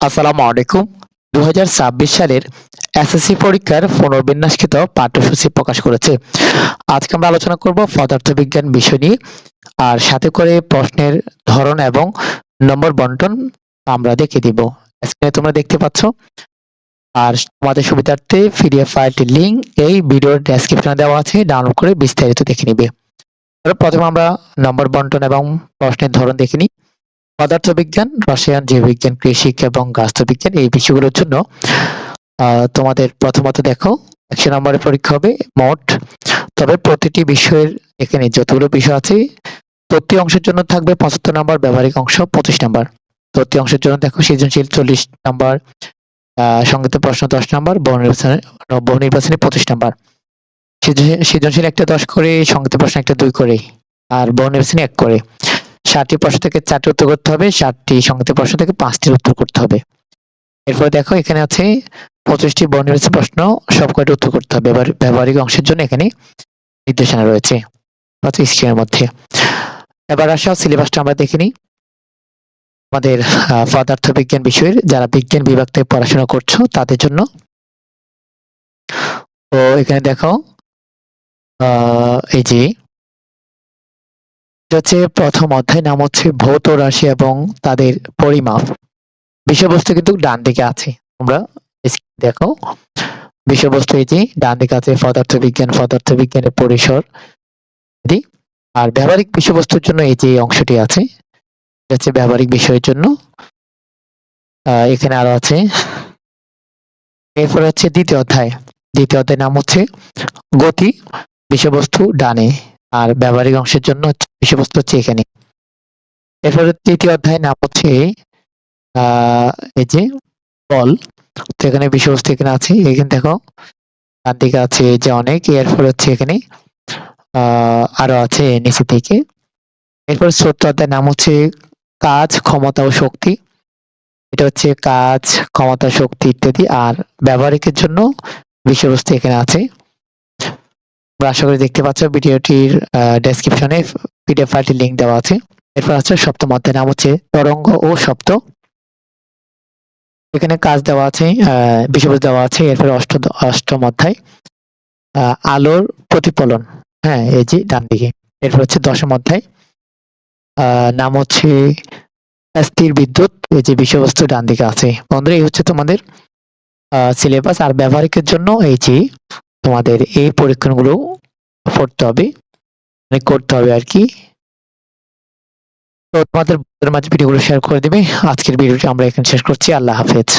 আসসালামু আলাইকুম। দু হাজার ছাব্বিশ সালের এসএসসি পরীক্ষার পুনর্বিন্যাসকৃত পাঠ্যসূচি প্রকাশ করেছে। আজকে আমরা আলোচনা করব পদার্থবিজ্ঞান বিষয় নিয়ে। আর সাথে করে প্রশ্নের ধরন এবং নম্বর বন্টন আমরা দেখে দিব। স্ক্রিনে তোমরা দেখতে পাচ্ছ। আর তোমাদের সুবিধার্থে পিডিএফ ফাইলটির লিঙ্ক এই ভিডিওর ডেসক্রিপশনে দেওয়া আছে। ডাউনলোড করে বিস্তারিত দেখে নিবে। প্রথমে আমরা নম্বর বন্টন এবং প্রশ্নের ধরন দেখে নিই। পদার্থবিজ্ঞান, রসায়ন, জীববিজ্ঞান কৃষি এবং গাছবিজ্ঞান এই বিষয়গুলোর জন্য তোমাদের প্রথমত দেখো, একশো নম্বরের পরীক্ষা হবে মোট। তবে প্রতিটি বিষয়ের এখানে যতগুলো বিষয় আছে, প্রতি অংশের জন্য থাকবে পঁচাত্তর নম্বর, ব্যবহারিক অংশ পঁচিশ নম্বর। প্রতি অংশের জন্য দেখো সৃজনশীল চল্লিশ নম্বর সংগীত প্রশ্ন দশ নম্বর বহু নির্বাচনে পঁচিশ নম্বর। সৃজনশীল- সৃজনশীল একটা দশ করে সংগীত প্রশ্ন একটা দুই করে, আর বহু নির্বাচনে এক করে। ষাটটি প্রশ্ন থেকে চারটি উত্তর করতে হবে ষাটটি সংগীত প্রশ্ন থেকে পাঁচটির উত্তর করতে হবে। এরপর দেখো এখানে আছে পঁচিশটি বর্ণিত প্রশ্ন সব কয়টি উত্তর করতে হবে? ব্যবহারিক অংশের জন্য এখানে নির্দেশনা রয়েছে স্ক্রিনের মধ্যে। এবার আসা সিলেবাসটা আমরা দেখে নিই। আমাদের আহ, পদার্থবিজ্ঞান বিষয়ের যারা বিজ্ঞান বিভাগ থেকে পড়াশোনা করছ তাদের জন্য। তো এখানে দেখো এই যে হচ্ছে প্রথম অধ্যায় নাম হচ্ছে ভৌত রাশি এবং তাদের পরিমাপ। বিষয়বস্তু কিন্তু ডান দিকে আছে। তোমরা দেখো। বিষয়বস্তু এই যে, ডান দিকে আছে পদার্থবিজ্ঞান, পদার্থবিজ্ঞানের পরিসর। আর ব্যবহারিক বিষয়বস্তুর জন্য এই যে অংশটি আছে হচ্ছে ব্যবহারিক বিষয়ের জন্য। এখানে আরও আছে। এরপর হচ্ছে দ্বিতীয় অধ্যায়। দ্বিতীয় অধ্যায় নাম হচ্ছে গতি, বিষয়বস্তু ডানে। আর ব্যবহারিক অংশের জন্য হচ্ছে বিষয়বস্তু হচ্ছে এখানে। এরপরে তৃতীয় অধ্যায় নাম হচ্ছে, আহ, এই যে বল। তো এখানে বিষয়বস্তু এখানে আছে। এখানে দেখো, ডান দিকে আছে যে অনেক, এরপর হচ্ছে এখানে আরও আছে নিচে থেকে। এরপর চতুর্থ অধ্যায় নাম হচ্ছে, কাজ, ক্ষমতা ও শক্তি। এটা হচ্ছে কাজ, ক্ষমতা, শক্তি ইত্যাদি। আর ব্যবহারিকের জন্য বিষয়বস্তু এখানে আছে। আশা করি দেখতে পাচ্ছ ভিডিওটির ডেসক্রিপশনে পিডিএফ ফাইলটির লিংক দেওয়া আছে। এরপর আছে সপ্তম অধ্যায়। নাম হচ্ছে তরঙ্গ ও শব্দ। এখানে কাজ দেওয়া আছে বিষয়বস্তু দেওয়া আছে। এরপর অষ্ট, অষ্টম অধ্যায়। আলোর প্রতিফলন। হ্যাঁ এই যে ডান দিকে। এরপর হচ্ছে দশম অধ্যায়। নাম হচ্ছে স্থির বিদ্যুৎ। এই যে বিষয়বস্তু ডান দিকে আছে। বন্ধুরা, এই হচ্ছে তোমাদের সিলেবাস আর ব্যবহারিকের জন্য এই যে তোমাদের এই পরীক্ষণগুলো পড়তে হবে। মানে করতে হবে আর কি। তো তোমাদের মাঝে ভিডিওগুলো শেয়ার করে দিবে। আজকের ভিডিওটি আমরা এখানে শেষ করছি। আল্লাহ হাফেজ।